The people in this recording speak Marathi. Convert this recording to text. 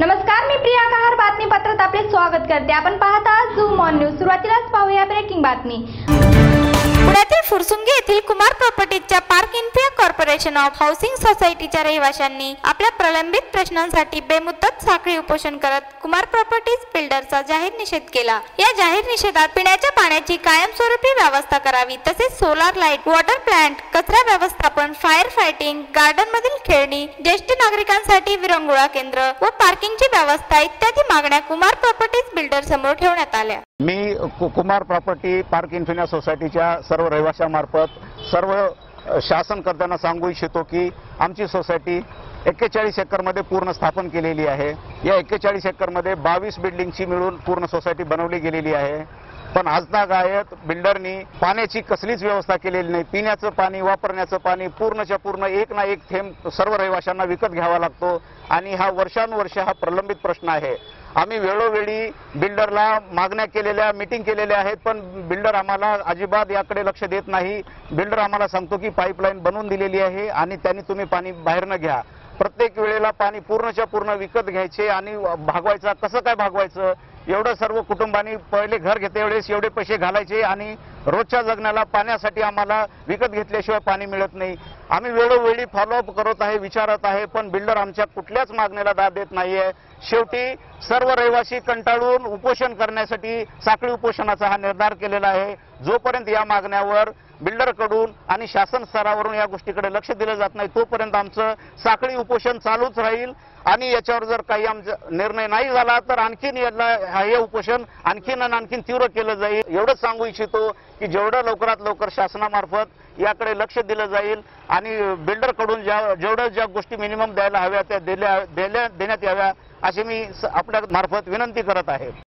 नमस्कार मी प्रिया कहार बातमीपत्रात आपले स्वागत करते. आपण पाहता झूम ऑन न्यूज. सुरुवातीलाच पाहूया ब्रेकिंग बातमी. पुण्यातील फुरसुंगी येथील कुमार प्रॉपर्टीजच्या पार्क ऑफ हाऊसिंग सोसायटीच्या रहिवाशांनी आपल्या प्रलंबित प्रश्नांसाठी बेमुदत साखळी उपोषण करत कुमार प्रॉपर्टीज बिल्डरचा जाहीर निषेध केला. या जाहीर निषेधात पिण्याच्या पाण्याची कायमस्वरूपी व्यवस्था करावी तसेच सोलार लाइट वॉटर प्लांट कचरा व्यवस्थापन फायर फायटिंग गार्डन मधील खेळणी ज्येष्ठ नागरिकांसाठी विरंगुळा केंद्र व पार्किंगची व्यवस्था इत्यादी मागण्या कुमार प्रॉपर्टीज बिल्डर समोर ठेवण्यात आल्या. मी कुमार प्रॉपर्टी पार्क इन्फिनिया सोसायटीच्या सर्व रहिवाशांमार्फत सर्व शासनकर्त्यांना सांगू इच्छितो की आमची सोसायटी एक्केचाळीस एकरमध्ये पूर्ण स्थापन केलेली आहे. या एक्केचाळीस एकरमध्ये बावीस बिल्डिंगची मिळून पूर्ण सोसायटी बनवली गेलेली आहे. पण आजना गायत बिल्डरनी पाण्याची कसलीच व्यवस्था केलेली नाही. पिण्याचं पाणी वापरण्याचं पाणी पूर्णच्या पूर्ण एक ना एक थेंब सर्व रहिवाशांना विकत घ्यावा लागतो. आणि हा वर्षानुवर्ष हा प्रलंबित प्रश्न आहे. आम्ही वेळोवेळी बिल्डरला मागण्या केलेल्या मिटिंग केलेल्या आहेत पण बिल्डर आम्हाला अजिबात याकडे लक्ष देत नाही. बिल्डर आम्हाला सांगतो की पाईपलाईन बनवून दिलेली आहे आणि त्यांनी तुम्ही पाणी बाहेरनं घ्या. प्रत्येक वेळेला पाणी पूर्णच्या पूर्ण विकत घ्यायचे आणि भागवायचा. कसं काय भागवायचं? एवढं सर्व कुटुंबांनी पहिले घर घेते वेळेस एवढे पैसे घालायचे आणि रोजच्या जगण्याला पाण्यासाठी आम्हाला विकत घेतल्याशिवाय पाणी मिळत नाही. आम्ही वेळोवेळी फॉलोअप करत आहे विचारत आहे पण बिल्डर आमच्या कुठल्याच मागणीला दाद देत नाहीये. शेवटी सर्व रहिवासी कंटाळून उपोषण करण्यासाठी साखळी उपोषणाचा हा निर्धार केलेला आहे. जोपर्यंत या मागण्यावर बिल्डरकडून आणि शासन स्तरावरून या गोष्टीकडे लक्ष दिलं जात नाही. तोपर्यंत आमचं साखळी उपोषण चालूच राहील. आणि याच्यावर जर काही आमचा निर्णय नाही झाला तर आणखीन याला हे उपोषण आणखीन आणि आणखीन तीव्र केलं जाईल. एवढंच सांगू इच्छितो की जेवढं लवकरात लवकर शासनामार्फत याकडे लक्ष दिलं जाईल आणि बिल्डरकडून ज्या जेवढं ज्या गोष्टी मिनिमम द्यायला हव्या त्या दिल्या देण्यात याव्या अशी मी स- आपल्या मार्फत विनंती करत आहे.